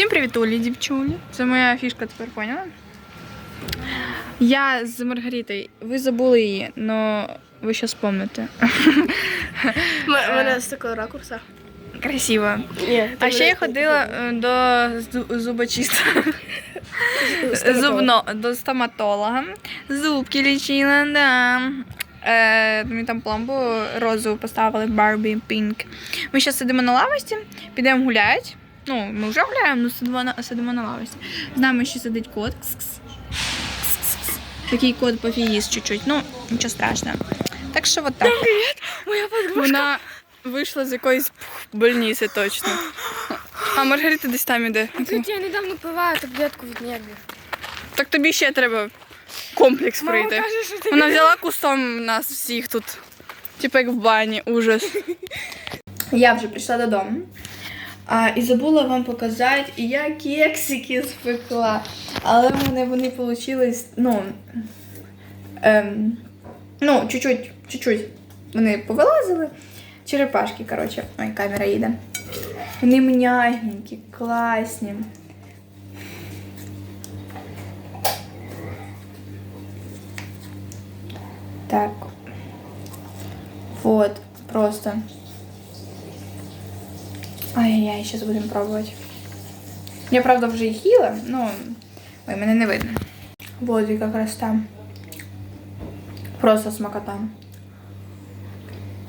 Всім привіт, Олі, дівчулі. Це моя фішка тепер поняла. Я з Маргаритою. Ви забули її, але ви ще спомните. У мене з такого ракурса. Красиво. Ні, А ще я ходила е, до зубочиста. Зубно, до стоматолога. Зубки лічила, да. Е, мені там пломбу розову поставили Барбі Пінк. Ми зараз сидимо на лавості, підемо гуляти. Ну, ми вже гуляємо, ну сидимо на, сидимо на лавості. З нами ще сидить кот. Кс-кс. Кс-кс-кс. Такий кот пофігіст чуть-чуть. Ну, нічого страшного. Так що от так. Моя подруга. Вона вийшла з якоїсь больниці точно. А Маргарита десь там іде. Кстати, я недавно пила таблетку від нервів. Так тобі ще треба комплекс Мама пройти. каже, що ти Вона взяла кустом нас всіх тут. Типу як в бані, ужас. Я вже прийшла додому. А, і забула вам показати, я кексики спекла. Але в мене вони вийшли, ну, ем, ну, чуть-чуть, чуть-чуть. Вони повилазили. Черепашки, коротше. Ой, камера їде. Вони м'ягенькі, класні. Так. Вот, просто. Ай-яй-яй, сейчас будем пробовать. Я, правда, вже їла, но... Ой, мене не видно. Вот яка краса. Просто смакота.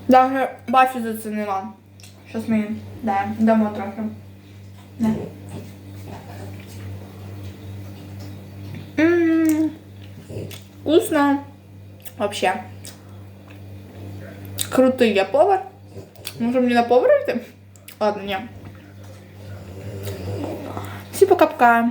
Даже бачу зацінила. Щас ми да, дамо трохи. Да. М, Вкусно. Вообще. Крутий я повар. Може мені на повар йти? Ладно, ні. Всі пока-пока.